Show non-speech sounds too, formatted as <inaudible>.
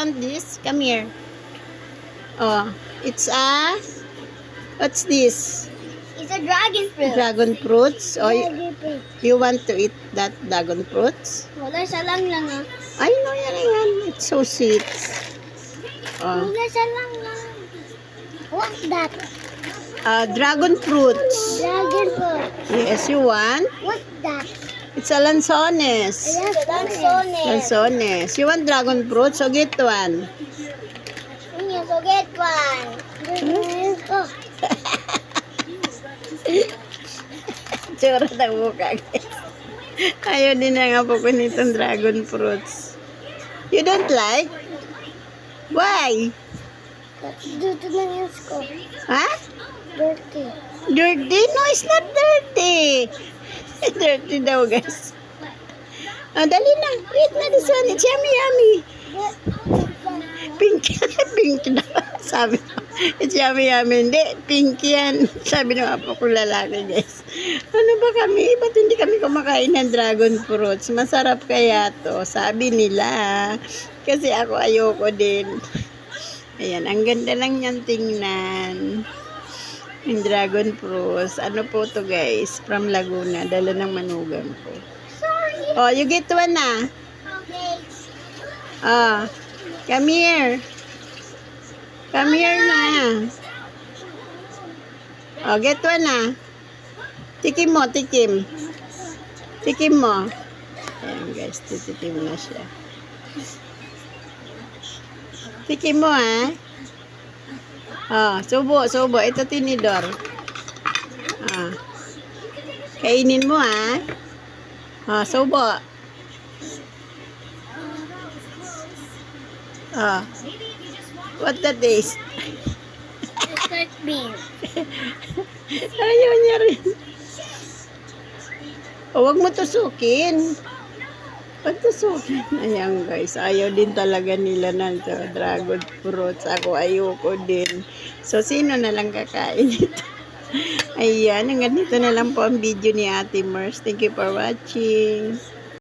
want this? Come here. Oh, it's a... What's this? It's a dragon fruit. Dragon fruits? Oh, you, Dragon fruit. you want to eat that dragon fruits? Wala siya lang lang ah. Ay, no, yan, yan. It's so sweet. Oh. Wala siya lang lang. What's that? Uh, dragon fruits. Dragon fruit. Yes, you want? What's that? It's a lanzones. Ayan, lansones. Lanzones. You want dragon fruit? So get one. Ayan, so get one. Oh, <laughs> Tsura ng mukha. Ayaw din na nga po ko nitong dragon fruits. You don't like? Why? Dito na yung scoop. Ha? Dirty. Dirty? No, it's not dirty. Dirty daw, guys. Oh, dali na. Eat na this one. It's yummy, yummy. Pink. <laughs> pink daw. Sabi ko. It's yummy, yummy. Hindi, pink yan. Sabi ng apo ko lalaki, guys. Ano ba kami? Ba't hindi kami kumakain ng dragon fruits? Masarap kaya to. Sabi nila. Kasi ako ayoko din. Ayan, ang ganda lang niyang tingnan. Yung dragon fruits. Ano po to guys? From Laguna. Dala ng manugang ko. Sorry. Oh, you get one na. Okay. Ah, come here. Come here na. Oh, get one na. Tikim mo, tikim. Tikim mo. Ayan guys, titikim na siya. Tikim mo ha. Oh, subo, subo. Ito tinidor. Ah. Kainin mo ha. Ah, subo. Ah. What that is? Start bean. <laughs> Ayaw niya rin. O, wag mo tusukin. Wag tusukin. <laughs> Ayan guys, ayaw din talaga nila ng dragon fruits. Ako ayoko din. So, sino na lang kakain <laughs> ito? Ayan, hanggang dito na lang po ang video ni Ate Mers. Thank you for watching.